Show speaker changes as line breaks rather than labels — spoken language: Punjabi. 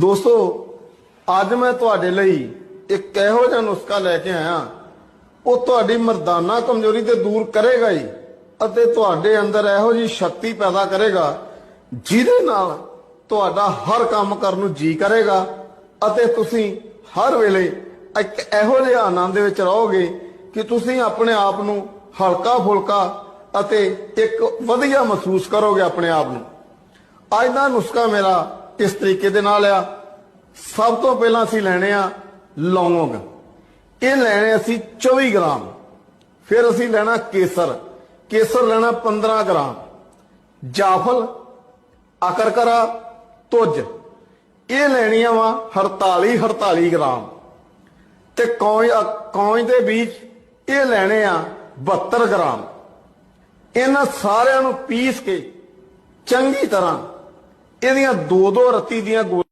ਦੋਸਤੋ, ਅੱਜ ਮੈਂ ਤੁਹਾਡੇ ਲਈ ਇੱਕ ਇਹੋ ਜਿਹਾ ਨੁਸਖਾ ਲੈ ਕੇ ਆਇਆ। ਉਹ ਤੁਹਾਡੀ ਮਰਦਾਨਾ ਕਮਜ਼ੋਰੀ ਤੇ ਦੂਰ ਕਰੇਗਾ ਹੀ ਅਤੇ ਤੁਹਾਡੇ ਅੰਦਰ ਇਹੋ ਜੀ ਸ਼ਕਤੀ ਪੈਦਾ ਕਰੇਗਾ, ਜਿਹਦੇ ਨਾਲ ਤੁਹਾਡਾ ਹਰ ਕੰਮ ਕਰਨ ਨੂੰ ਜੀ ਕਰੇਗਾ ਅਤੇ ਤੁਸੀਂ ਹਰ ਵੇਲੇ ਇੱਕ ਇਹੋ ਜਿਹੇ ਆਨੰਦ ਦੇ ਵਿੱਚ ਰਹੋਗੇ ਕਿ ਤੁਸੀਂ ਆਪਣੇ ਆਪ ਨੂੰ ਹਲਕਾ ਫੁਲਕਾ ਅਤੇ ਇੱਕ ਵਧੀਆ ਮਹਿਸੂਸ ਕਰੋਗੇ ਆਪਣੇ ਆਪ ਨੂੰ। ਅੱਜ ਦਾ ਨੁਸਖਾ ਮੇਰਾ ਇਸ ਤਰੀਕੇ ਦੇ ਨਾਲ ਆ। ਸਭ ਤੋਂ ਪਹਿਲਾਂ ਅਸੀਂ ਲੈਣੇ ਆ ਲੌਂਗ। ਇਹ ਲੈਣੇ ਅਸੀਂ 24 ਗ੍ਰਾਮ। ਫਿਰ ਅਸੀਂ ਲੈਣਾ ਕੇਸਰ। ਕੇਸਰ ਲੈਣਾ 15 ਗ੍ਰਾਮ। ਜਾਫਲ, ਅਕਰਕਰਾ, ਤੁਜ। ਇਹ ਲੈਣੀਆਂ ਵਾ 48 48 ਗ੍ਰਾਮ। ਤੇ ਕੌਂਜ ਕੌਂਜ ਦੇ ਬੀਜ ਇਹ ਲੈਣੇ ਆ 72 ਗ੍ਰਾਮ। ਇਹਨਾਂ ਸਾਰਿਆਂ ਨੂੰ ਪੀਸ ਕੇ ਚੰਗੀ ਤਰ੍ਹਾਂ ਇਹਦੀਆਂ ਦੋ ਦੋ ਰੱਤੀ ਦੀਆਂ ਗੋ-